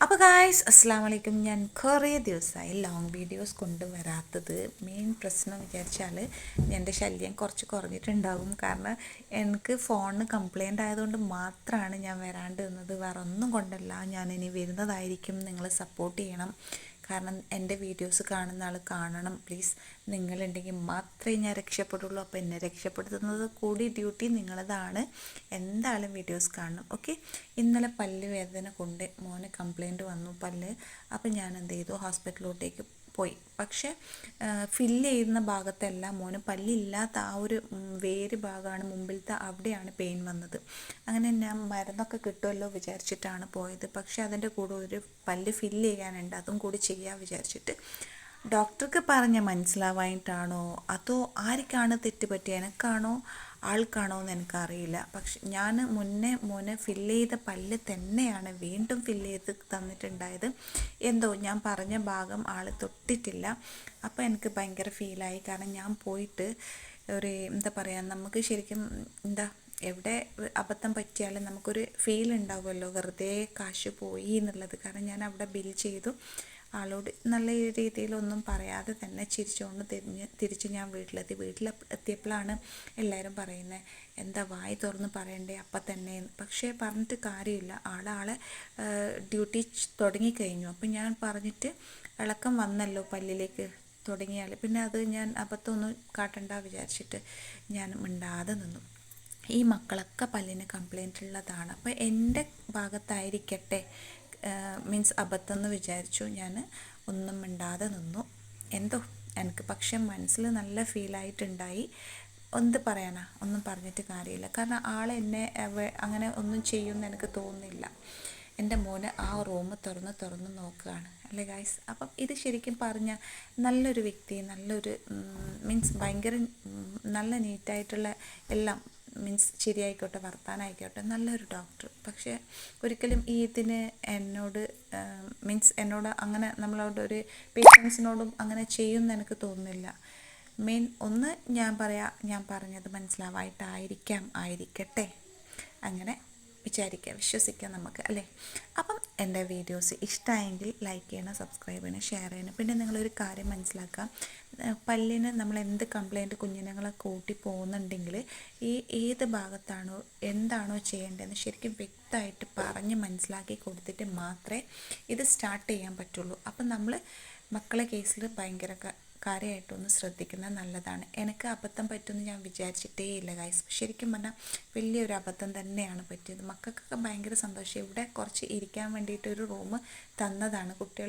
അപ്പോൾ ഗായ്സ് അസ്സാം വലൈക്കും ഞാൻ കുറേ ദിവസമായി ലോങ് വീഡിയോസ് കൊണ്ടുവരാത്തത്. മെയിൻ പ്രശ്നം വിചാരിച്ചാൽ എന്റെ ശല്യം കുറച്ച് കുറഞ്ഞിട്ടുണ്ടാകും കാരണം എനിക്ക് ഫോണിന് കംപ്ലൈന്റ് ആയതുകൊണ്ട് മാത്രമാണ് ഞാൻ വരാണ്ട് നിന്നത്. വേറെ ഒന്നും കൊണ്ടല്ല. ഞാൻ ഇനി വരുന്നതായിരിക്കും. നിങ്ങൾ സപ്പോർട്ട് ചെയ്യണം. കാരണം എന്റെ വീഡിയോസ് കാണുന്ന ആൾ കാണണം പ്ലീസ് നിങ്ങളുണ്ടെങ്കിൽ മാത്രമേ ഞാൻ രക്ഷപ്പെടുള്ളൂ. അപ്പോൾ എന്നെ രക്ഷപ്പെടുത്തുന്നത് കൂടി ഡ്യൂട്ടി നിങ്ങളതാണ്. എന്തായാലും വീഡിയോസ് കാണണം ഓക്കെ ഇന്നലെ പല്ല് വേദന കൊണ്ട് മോന് കംപ്ലൈന്റ് വന്നു പല്ല്. അപ്പോൾ ഞാൻ എന്ത് ചെയ്തു? ഹോസ്പിറ്റലിലോട്ടേക്ക് പോയി. പക്ഷേ ഫില്ല് ചെയ്യുന്ന ഭാഗത്തെല്ലാം മോന് പല്ലില്ലാത്ത ആ ഒരു വേര് ഭാഗമാണ് മുമ്പിലത്തെ അവിടെയാണ് പെയിൻ വന്നത്. അങ്ങനെ ഞാൻ മരുന്നൊക്കെ കിട്ടുമല്ലോ വിചാരിച്ചിട്ടാണ് പോയത്. പക്ഷേ അതിന്റെ കൂടെ ഒരു പല്ല് ഫില്ല് ചെയ്യാനുണ്ട്. അതും കൂടി ചെയ്യാൻ വിചാരിച്ചിട്ട്. ഡോക്ടർക്ക് പറഞ്ഞ മനസ്സിലാവായിട്ടാണോ അതോ ആർക്കാണ് തെറ്റ് പറ്റിയ? എനക്കാണോ? ആൾക്കാണോ എന്ന് എനിക്കറിയില്ല. പക്ഷെ ഞാൻ മുന്നേ മോനെ ഫില്ല് ചെയ്ത പല്ല് തന്നെയാണ് വീണ്ടും ഫില്ല് ചെയ്ത് തന്നിട്ടുണ്ടായത്. എന്തോ ഞാൻ പറഞ്ഞ ഭാഗം ആൾ തൊട്ടിട്ടില്ല. അപ്പോൾ എനിക്ക് ഭയങ്കര ഫീലായി കാരണം ഞാൻ പോയിട്ട് ഒരു എന്താ പറയുക നമുക്ക് ശരിക്കും എന്താ എവിടെ അബദ്ധം പറ്റിയാലും നമുക്കൊരു ഫീൽ ഉണ്ടാവുമല്ലോ. വെറുതെ കാശ് പോയി എന്നുള്ളത്. കാരണം ഞാൻ അവിടെ ബിൽ ചെയ്തു. ആളോട് നല്ല രീതിയിലൊന്നും പറയാതെ തന്നെ ചിരിച്ചുകൊണ്ട് തിരിഞ്ഞ് തിരിച്ച് ഞാൻ വീട്ടിലെത്തി. വീട്ടിൽ എത്തിയപ്പോഴാണ് എല്ലാവരും പറയുന്നത് എന്താ വായി തുറന്ന് പറയണ്ടേ അപ്പം തന്നെ? പക്ഷേ പറഞ്ഞിട്ട് കാര്യമില്ല. ആളാളെ ഡ്യൂട്ടി തുടങ്ങിക്കഴിഞ്ഞു. അപ്പം ഞാൻ പറഞ്ഞിട്ട് ഇളക്കം വന്നല്ലോ പല്ലിലേക്ക് തുടങ്ങിയാൽ പിന്നെ അത് ഞാൻ അബദ്ധമൊന്നും കാട്ടണ്ട വിചാരിച്ചിട്ട് ഞാൻ മിണ്ടാതെ നിന്നു. ഈ മക്കളൊക്കെ പല്ലിന് കംപ്ലൈന്റ് ഉള്ളതാണ്. അപ്പോൾ എന്റെ ഭാഗത്തായിരിക്കട്ടെ മീൻസ് അബദ്ധം എന്ന് വിചാരിച്ചു. ഞാൻ ഒന്നും മിണ്ടാതെ നിന്നു. എന്തോ എനിക്ക് പക്ഷെ മനസ്സിൽ നല്ല ഫീലായിട്ടുണ്ടായി എന്ത് പറയാനാ? ഒന്നും പറഞ്ഞിട്ട് കാര്യമില്ല. കാരണം ആൾ എന്നെ അങ്ങനെ ഒന്നും ചെയ്യുമെന്ന് എനിക്ക് തോന്നുന്നില്ല. എന്റെ മോന് ആ റൂം തുറന്ന് തുറന്ന് നോക്കുകയാണ്. അല്ലേ ഗായ്സ് അപ്പം ഇത് ശരിക്കും പറഞ്ഞാൽ നല്ലൊരു വ്യക്തി നല്ലൊരു മീൻസ് ഭയങ്കര നല്ല നീറ്റായിട്ടുള്ള എല്ലാം മീൻസ് ശരിയായിക്കോട്ടെ വർത്താനായിക്കോട്ടെ നല്ലൊരു ഡോക്ടർ. പക്ഷേ ഒരിക്കലും ഈ ഇതിന് എന്നോട് മീൻസ് എന്നോട് അങ്ങനെ നമ്മളോട് ഒരു പേഷ്യൻസിനോടും അങ്ങനെ ചെയ്യുമെന്ന് എനിക്ക് തോന്നുന്നില്ല. മെയിൻ ഒന്ന് ഞാൻ പറയാം ഞാൻ പറഞ്ഞത് മനസ്സിലാവായിട്ടായിരിക്കാം ആയിരിക്കട്ടെ. അങ്ങനെ വിചാരിക്കുക വിശ്വസിക്കാം നമുക്ക് അല്ലേ? അപ്പം എന്റെ വീഡിയോസ് ഇഷ്ടമായെങ്കിൽ ലൈക്ക് ചെയ്യണം സബ്സ്ക്രൈബ് ചെയ്യണം ഷെയർ ചെയ്യണം. പിന്നെ നിങ്ങളൊരു കാര്യം മനസ്സിലാക്കാം പല്ലിന് നമ്മൾ എന്ത് കംപ്ലൈന്റ് കുഞ്ഞിനങ്ങളെ കൂട്ടി പോകുന്നുണ്ടെങ്കിൽ ഈ ഏത് ഭാഗത്താണോ എന്താണോ ചെയ്യേണ്ടതെന്ന് ശരിക്കും വ്യക്തമായിട്ട് പറഞ്ഞ് മനസ്സിലാക്കി കൊടുത്തിട്ട് മാത്രമേ ഇത് സ്റ്റാർട്ട് ചെയ്യാൻ പറ്റുള്ളൂ. അപ്പം നമ്മൾ മക്കളെ കേസിൽ ഭയങ്കര കാര്യമായിട്ടൊന്ന് ശ്രദ്ധിക്കുന്നത് നല്ലതാണ്. എനിക്ക് അബദ്ധം പറ്റുമെന്ന് ഞാൻ വിചാരിച്ചിട്ടേ ഇല്ല ഗൈസ് ശരിക്കും പറഞ്ഞാൽ വലിയൊരു അബദ്ധം തന്നെയാണ് പറ്റിയത്. മക്കൾക്കൊക്കെ ഭയങ്കര സന്തോഷം. ഇവിടെ കുറച്ച് ഇരിക്കാൻ വേണ്ടിയിട്ട് ഒരു റൂം തന്നതാണ് കുട്ടികൾ